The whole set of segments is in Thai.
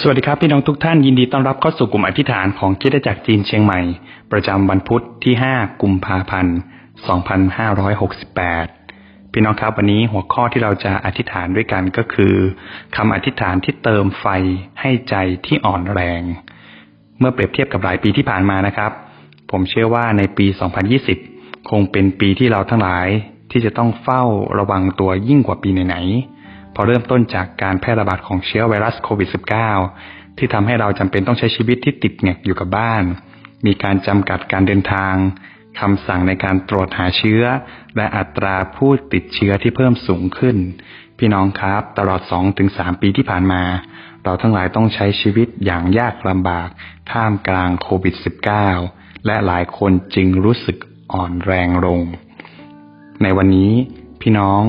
สวัสดีครับพี่น้องทุกท่านยินดีต้อนรับเข้าสู่กลุ่มอธิษฐานของคิดจักรจีนเชียงใหม่ ประจำวันพุธที่ 5 กุมภาพันธ์ 2568 พี่น้องครับวันนี้หัวข้อที่เราจะอธิษฐานด้วยกันก็คือคำอธิษฐานที่เติมไฟให้ใจที่อ่อนแรง เมื่อเปรียบเทียบกับหลายปีที่ผ่านมานะครับ ผมเชื่อว่าในปี 2020 คงเป็นปีที่เราทั้งหลายที่จะต้องเฝ้าระวังตัวยิ่งกว่าปีไหนๆ พอเริ่มต้นจากการแพร่ระบาดของเชื้อไวรัสโควิด -19 ที่ทำให้เราจำเป็นต้องใช้ชีวิตที่ติดแงกอยู่กับบ้าน มีการจำกัดการเดินทางคำสั่งในการตรวจหาเชื้อ และอัตราผู้ติดเชื้อที่เพิ่มสูงขึ้น พี่น้องครับ ตลอด 2-3 ปีที่ผ่านมา เราทั้งหลายต้องใช้ชีวิตอย่างยากลำบาก ท่ามกลางโควิด -19 และหลายคนจึงรู้สึกอ่อนแรงลง ในวันนี้พี่น้อง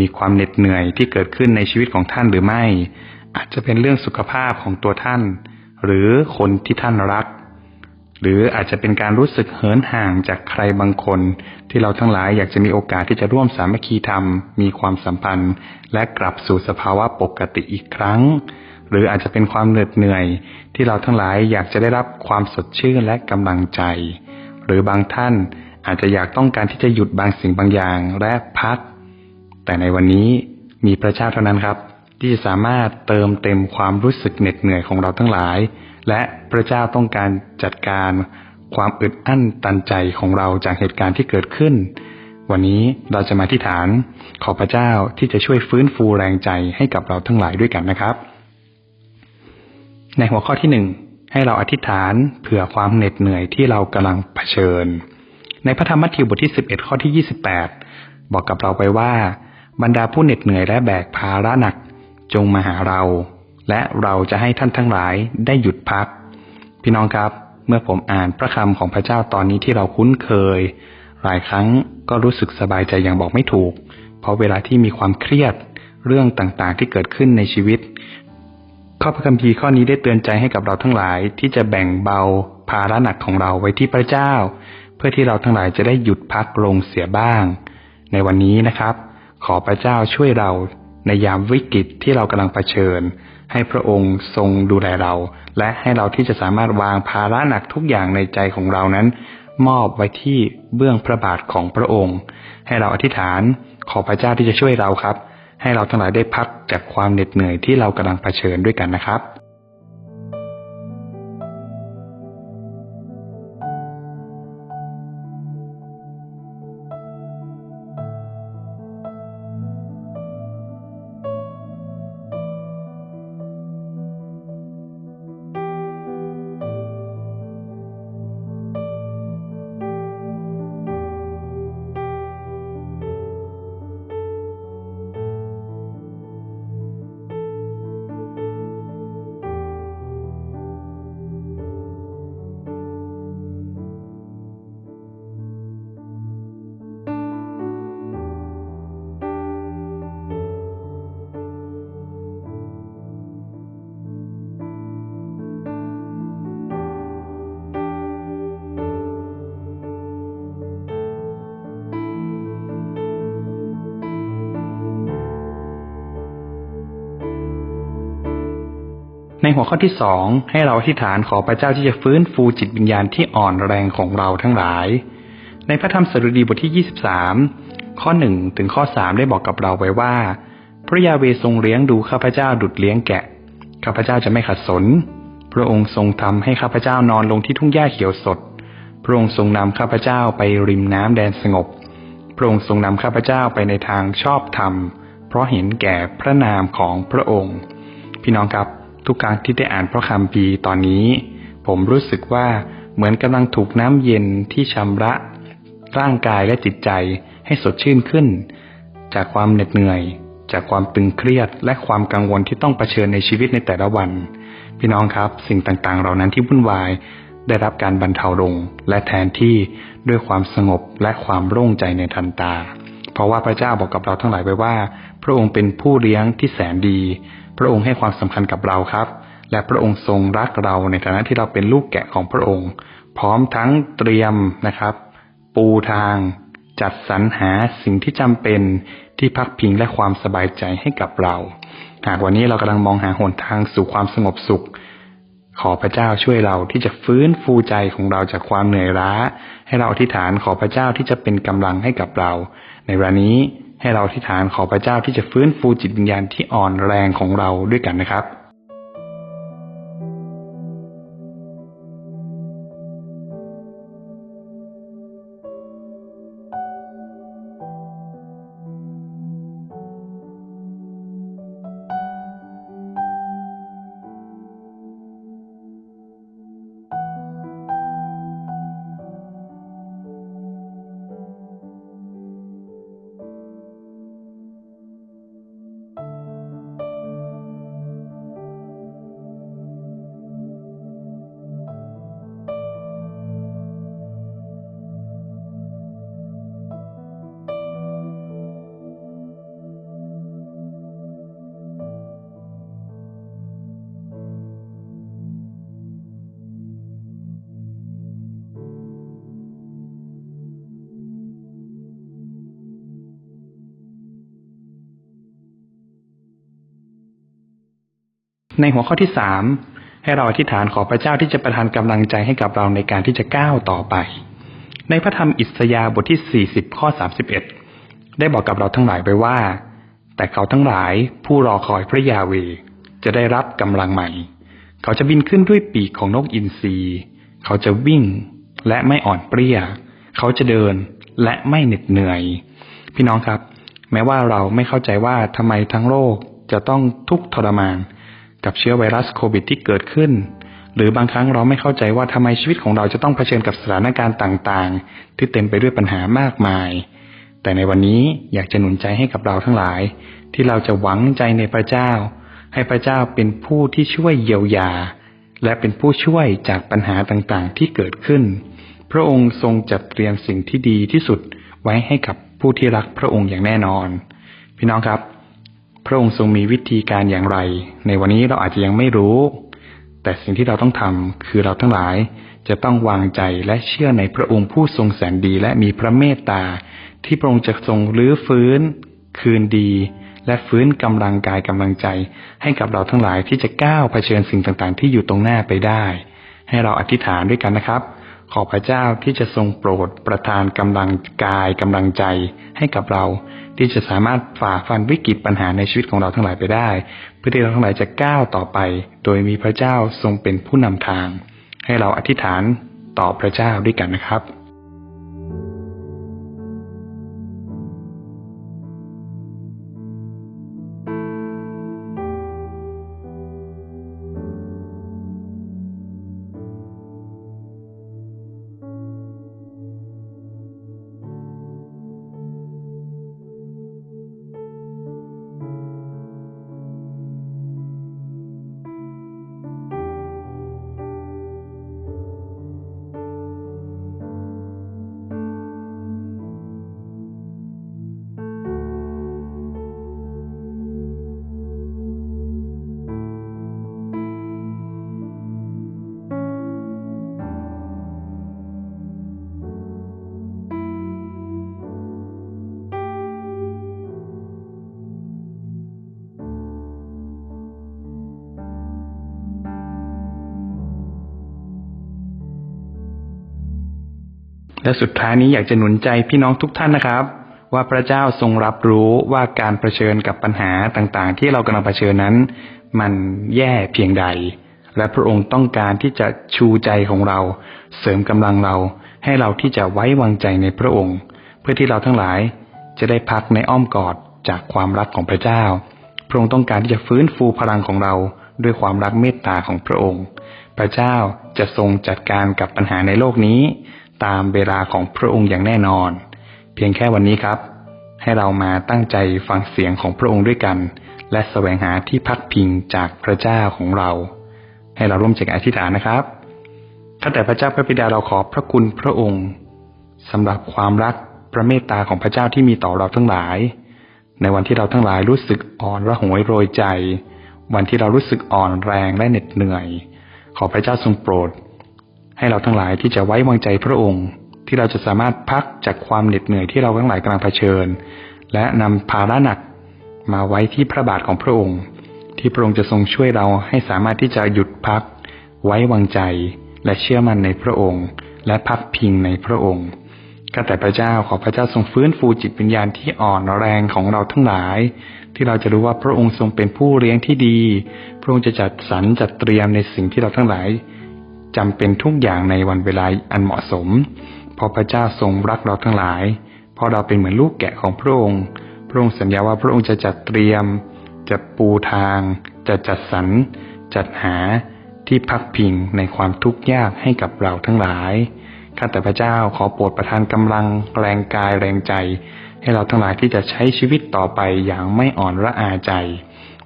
มีความเหน็ดเหนื่อยที่เกิดขึ้นในชีวิตของท่านหรือไม่ อาจจะเป็นเรื่องสุขภาพของตัวท่าน หรือคนที่ท่านรัก หรืออาจจะเป็นการรู้สึกเหินห่างจากใครบางคน ที่เราทั้งหลายอยากจะมีโอกาสที่จะร่วมสามัคคีธรรม มีความสัมพันธ์ และกลับสู่สภาวะปกติอีกครั้ง หรืออาจจะเป็นความเหน็ดเหนื่อยที่เราทั้งหลายอยากจะได้รับความสดชื่นและกำลังใจ หรือบางท่านอาจจะอยากต้องการที่จะหยุดบางสิ่งบางอย่าง และพัก แต่ในวันนี้มีพระเจ้าเท่านั้นครับ ที่จะสามารถเติมเต็มความรู้สึกเหน็ดเหนื่อยของเราทั้งหลาย และพระเจ้าต้องการจัดการความอึดอั้นตันใจของเราจากเหตุการณ์ที่เกิดขึ้น วันนี้เราจะมาที่ฐานขอพระเจ้าที่จะช่วยฟื้นฟูแรงใจให้กับเราทั้งหลายด้วยกันนะครับ ในหัวข้อที่หนึ่งให้เราอธิษฐานเผื่อความเหน็ดเหนื่อยที่เรากำลังเผชิญ ในพระธรรมมัทธิวบทที่ 11 ข้อที่ 28 บอกกับเราไปว่า บรรดาผู้เหน็ดเหนื่อยและแบกภาระหนัก จงมาหาเรา และเราจะให้ท่านทั้งหลายได้หยุดพัก พี่น้องครับ เมื่อผมอ่านพระคำของพระเจ้าตอนนี้ที่เราคุ้นเคย หลายครั้งก็รู้สึกสบายใจอย่างบอกไม่ถูก เพราะเวลาที่มีความเครียดเรื่องต่างๆที่เกิดขึ้นในชีวิต ข้อพระคัมภีร์ข้อนี้ได้เตือนใจให้กับเราทั้งหลายที่จะแบ่งเบาภาระหนักของเราไว้ที่พระเจ้า เพื่อที่เราทั้งหลายจะได้หยุดพักลงเสียบ้าง ในวันนี้นะครับ ขอพระเจ้าช่วยเราในยามวิกฤตที่เรากำลังเผชิญ ให้พระองค์ทรงดูแลเรา และให้เราที่จะสามารถวางภาระหนักทุกอย่างในใจของเรานั้น มอบไว้ที่เบื้องพระบาทของพระองค์ ให้เราอธิษฐาน ขอพระเจ้าที่จะช่วยเราครับ ให้เราทั้งหลายได้พักจากความเหน็ดเหนื่อยที่เรากำลังเผชิญด้วยกันนะครับ ในหัวข้อที่สองให้เราอธิษฐานขอพระเจ้าที่จะฟื้นฟูจิตวิญญาณที่อ่อนแรงของเราทั้งหลาย ในพระธรรมสดุดีบทที่ 23 ข้อ 1 ถึงข้อ 3 ได้บอกกับเราไว้ว่า พระยาเวทรงเลี้ยงดูข้าพเจ้าดุดเลี้ยงแกะ ข้าพเจ้าจะไม่ขัดสน พระองค์ทรงทำให้ข้าพเจ้านอนลงที่ทุ่งหญ้าเขียวสด พระองค์ทรงนำข้าพเจ้าไปริมน้ำแดนสงบ พระองค์ทรงนำข้าพเจ้าไปในทางชอบธรรม เพราะเห็นแก่พระนามของพระองค์ พี่น้องครับ ทุกครั้งที่ได้อ่านพระคัมภีร์ตอนนี้ ผมรู้สึกว่าเหมือนกำลังถูกน้ำเย็นที่ชำระ ร่างกายและจิตใจให้สดชื่นขึ้น จากความเหน็ดเหนื่อย จากความตึงเครียดและความกังวลที่ต้องเผชิญในชีวิตในแต่ละวัน พี่น้องครับ สิ่งต่างๆ เหล่านั้นที่วุ่นวาย ได้รับการบรรเทาลง และแทนที่ด้วยความสงบและความโล่งใจในทันตา เพราะว่าพระเจ้าบอกกับเราทั้งหลายไว้ว่า พระองค์เป็นผู้เลี้ยงที่แสนดี พระองค์ให้ความสำคัญกับเราครับ และพระองค์ทรงรักเราในฐานะที่เราเป็นลูกแกะของพระองค์ พร้อมทั้งเตรียมนะครับ ปูทาง จัดสรรหาสิ่งที่จำเป็นที่พักพิงและความสบายใจให้กับเรา หากวันนี้เรากำลังมองหาหนทางสู่ความสงบสุข ขอพระเจ้าช่วยเราที่จะฟื้นฟูใจของเราจากความเหนื่อยล้า ให้เราอธิษฐานขอพระเจ้าที่จะเป็นกำลังให้กับเรา ในเวลานี้ให้เราอธิษฐานขอพระเจ้าที่จะฟื้นฟูจิตวิญญาณที่อ่อนแรงของเราด้วยกันนะครับ ในหัวข้อที่สามให้เราอธิษฐานขอพระเจ้าที่จะประทานกำลังใจให้กับเราในการที่จะก้าวต่อไป ในพระธรรมอิสยาห์บทที่ 40 ข้อ 31 ได้บอกกับเราทั้งหลายไว้ว่า แต่เขาทั้งหลายผู้รอคอยพระยาเวจะได้รับกำลังใหม่ เขาจะบินขึ้นด้วยปีกของนกอินทรีเขาจะวิ่งและไม่อ่อนเปรี้ย เขาจะเดินและไม่เหน็ดเหนื่อย พี่น้องครับ แม้ว่าเราไม่เข้าใจว่าทำไมทั้งโลกจะต้องทุกข์ทรมาน กับเชื้อไวรัสโควิดที่เกิดขึ้น หรือบางครั้งเราไม่เข้าใจว่าทำไมชีวิตของเราจะต้องเผชิญกับสถานการณ์ต่างๆ ที่เต็มไปด้วยปัญหามากมาย แต่ในวันนี้อยากจะหนุนใจให้กับเราทั้งหลาย ที่เราจะหวังใจในพระเจ้า ให้พระเจ้าเป็นผู้ที่ช่วยเยียวยา และเป็นผู้ช่วยจากปัญหาต่างๆ ที่เกิดขึ้น พระองค์ทรงจัดเตรียมสิ่งที่ดีที่สุดไว้ให้กับผู้ที่รักพระองค์อย่างแน่นอน พี่น้องครับ พระองค์ทรงมีวิธีการอย่างไร ในวันนี้เราอาจจะยังไม่รู้ แต่สิ่งที่เราต้องทำคือเราทั้งหลายจะต้องวางใจและเชื่อในพระองค์ผู้ทรงแสนดีและมีพระเมตตา ที่พระองค์จะทรงรื้อฟื้น คืนดี และฟื้นกำลังกายกำลังใจ ให้กับเราทั้งหลายที่จะก้าวเผชิญสิ่งต่างๆ ที่อยู่ตรงหน้าไปได้ ให้เราอธิษฐานด้วยกันนะครับ ขอพระเจ้าที่จะทรงโปรดประทานกำลังกายกำลังใจให้กับเรา ที่จะสามารถฝ่าฟันวิกฤตปัญหาในชีวิตของเราทั้งหลายไปได้ เพื่อที่เราทั้งหลายจะก้าวต่อไป โดยมีพระเจ้าทรงเป็นผู้นำทาง ให้เราอธิษฐานต่อพระเจ้าด้วยกันนะครับ และสุดท้ายนี้อยากจะหนุนใจพี่น้องทุกท่านนะครับ ว่าพระเจ้าทรงรับรู้ว่าการเผชิญกับปัญหาต่างๆ ที่เรากำลังเผชิญนั้น มันแย่เพียงใด และพระองค์ต้องการที่จะชูใจของเรา เสริมกำลังเรา ให้เราที่จะไว้วางใจในพระองค์ เพื่อที่เราทั้งหลายจะได้พักในอ้อมกอดจากความรักของพระเจ้า พระองค์ต้องการที่จะฟื้นฟูพลังของเราด้วยความรักเมตตาของพระองค์ พระเจ้าจะทรงจัดการกับปัญหาในโลกนี้ ตามเวลาของพระองค์อย่างแน่นอน เพียงแค่วันนี้ครับ ให้เรามาตั้งใจฟังเสียงของพระองค์ด้วยกัน และแสวงหาที่พักพิงจากพระเจ้าของเรา ให้เราร่วมใจกันอธิษฐานนะครับข้าแต่พระเจ้าพระบิดาเราขอบพระคุณพระองค์สำหรับความรักพระเมตตาของพระเจ้าที่มีต่อเราทั้งหลาย ในวันที่เราทั้งหลายรู้สึกอ่อนระหวยโรยใจ วันที่เรารู้สึกอ่อนแรงและเหน็ดเหนื่อย ขอพระเจ้าทรงโปรด ให้เราทั้งหลายที่จะไว้วางใจพระองค์ ที่เราจะสามารถพักจากความเหน็ดเหนื่อยที่เราทั้งหลายกำลังเผชิญ และนำภาระหนักมาไว้ที่พระบาทของพระองค์ ที่พระองค์จะทรงช่วยเราให้สามารถที่จะหยุดพัก ไว้วางใจ และเชื่อมั่นในพระองค์ และพักพิงในพระองค์ข้าแต่พระเจ้าขอพระเจ้าทรงฟื้นฟูจิตวิญญาณที่อ่อนแรงของเราทั้งหลาย ที่เราจะรู้ว่าพระองค์ทรงเป็นผู้เลี้ยงที่ดี พระองค์จะจัดสรรจัดเตรียมในสิ่งที่เราทั้งหลาย จำเป็นทุกอย่างในวันเวลาอันเหมาะสม เพราะพระเจ้าทรงรักเราทั้งหลาย เพราะเราเป็นเหมือนลูกแกะของพระองค์ พระองค์สัญญาว่าพระองค์จะจัดเตรียม จะปูทาง จะจัดสรร จัดหาที่พักพิงในความทุกข์ยากให้กับเราทั้งหลาย ข้าแต่พระเจ้าขอโปรดประทานกำลังแรงกายแรงใจ ให้เราทั้งหลายที่จะใช้ชีวิตต่อไปอย่างไม่อ่อนระอาใจ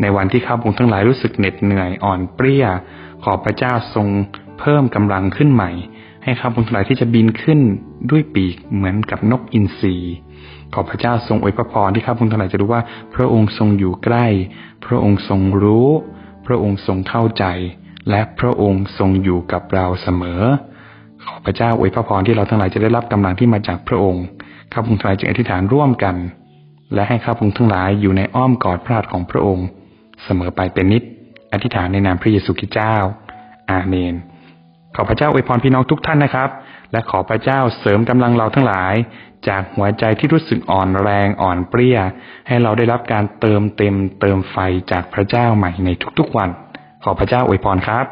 ในวันที่ข้าพงทั้งหลายรู้สึกเหน็ดเหนื่อยอ่อนเปรี้ย ขอพระเจ้าทรง เพิ่มกำลังขึ้นใหม่ ให้ข้าพงทั้งหลายที่จะบินขึ้นด้วยปีกเหมือนกับนกอินทรีขอพระเจ้าทรงอวยพระพรที่ข้าพงทั้งหลายจะรู้ว่า พระองค์ทรงอยู่ใกล้ พระองค์ทรงรู้ พระองค์ทรงเข้าใจ และพระองค์ทรงอยู่กับเราเสมอ ขอพระเจ้าอวยพระพรที่เราทั้งหลายจะได้รับกำลังที่มาจากพระองค์ข้าพงทั้งหลายจึงอธิษฐานร่วมกัน และให้ข้าพงทั้งหลายอยู่ในอ้อมกอดพระหัตถ์ของพระองค์ เสมอไปเป็นนิจอธิษฐานในนามพระเยซูคริสต์เจ้า อาเมน ขอพระเจ้าอวยพรพี่น้องทุกท่านนะครับ และขอพระเจ้าเสริมกำลังเราทั้งหลาย จากหัวใจที่รู้สึกอ่อนแรงอ่อนเปรี้ย ให้เราได้รับการเติมเต็มเติมไฟจากพระเจ้าใหม่ในทุกๆวัน ขอพระเจ้าอวยพรครับ